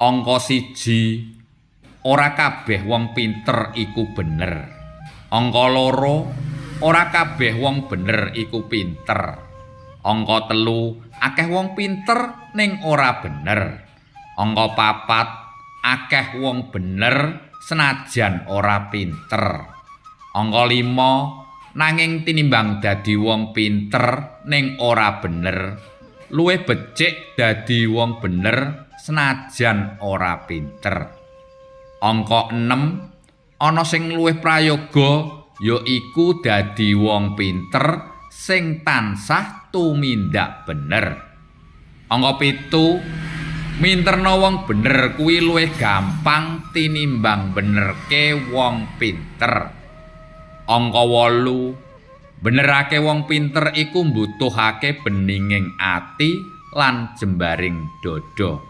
Angka siji ora kabeh wong pinter iku bener. Angka loro ora kabeh wong bener iku pinter. Angka telu akeh wong pinter ning ora bener. Angka papat akeh wong bener senajan ora pinter. Angka lima nanging tinimbang dadi wong pinter ning ora bener luwih becik dadi wong bener senajan ora pinter. Angka 6 ana sing luwih prayoga yaiku dadi wong pinter sing tansah tumindak bener. Angka pitu minterno wong bener kuwi luwih gampang tinimbang benerke wong pinter. Angka 8 benerake wong pinter iku mbutuhake beninging ati lan jembaring dada.